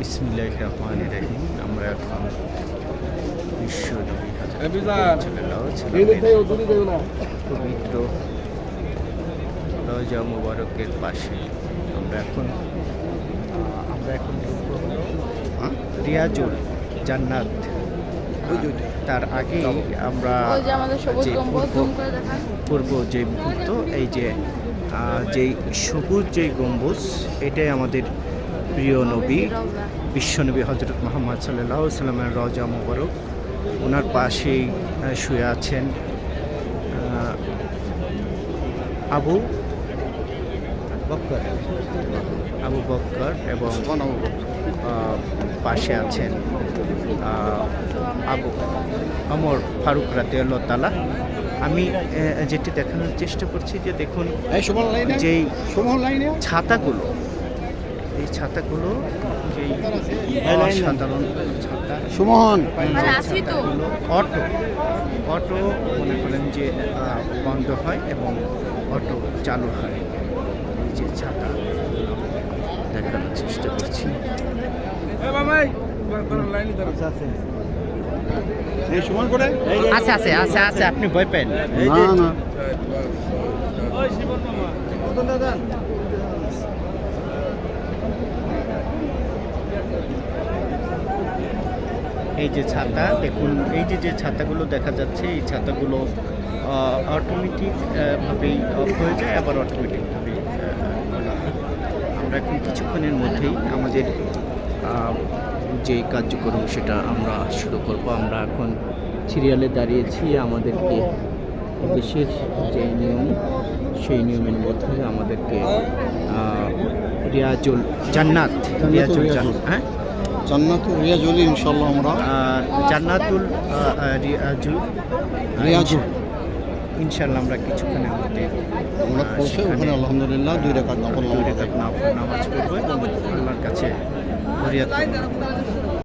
বিসমিল্লাহ রহমান রহিম। আমরা এখন বিশ্ব পবিত্র রজা মুবারকের পাশে। আমরা এখন আমরা এখন? রিয়াজুল জান্নাত। তার আগে আমরা যে পূর্ব- যে মুহূর্ত এই যে যেই সবুজ যে গম্বুজ এটাই আমাদের প্রিয় নবী বিশ্বনবী হজরত মোহাম্মদ সাল্লাহ সাল্লামের রজা মুবারক। ওনার পাশেই শুয়ে আছেন আবু বক্কর। আবু বক্কর এবং পাশে আছেন আবু অমর ফারুক তালা আমি যেটি দেখানোর চেষ্টা করছি যে দেখুন যেই ছাতাগুলো এই ছাতাগুলো যেই অসাধারণ। ছাতা। সুমন। মানে আছি তো। ছাতাগুলো অটো। অটো মনে করেন যে বন্ধ হয় এবং অটো চালু হয়। এই যে ছাতা দেখানোর চেষ্টা করছি। আচ্ছা আচ্ছা আচ্ছা আচ্ছা আপনি ভয় পেন। না না। এই যে ছাতা দেখুন এই যে যে ছাতাগুলো দেখা যাচ্ছে এই ছাতাগুলো অটোমেটিক ভাবেই অফ হয়ে যায় আবার অটোমেটিকভাবেই খোলা হয়। আমরা এখন কিছুক্ষণের মধ্যেই আমাদের যে কার্যক্রম সেটা আমরা শুরু করব। আমরা এখন সিরিয়ালে দাঁড়িয়েছি আমাদেরকে দেশের যে নিয়ম সেই নিয়মের মধ্যে আমাদেরকে রিয়াজুল জান্নাত রিয়াজুল। জান্নাত হ্যাঁ? জান্নাতুর রিয়াজুল ইনশাল্লাহ আমরা জান্নাতুল রিয়াজুল রিয়াজুল। ইনশাল্লাহ আমরা কিছুক্ষণের মধ্যে আমরা পৌঁছে ওখানে আলহামদুলিল্লাহ দুই রেখাত নকল দুই রেখাত নামাজ পড়ব আল্লাহর কাছে ফরিয়াদ।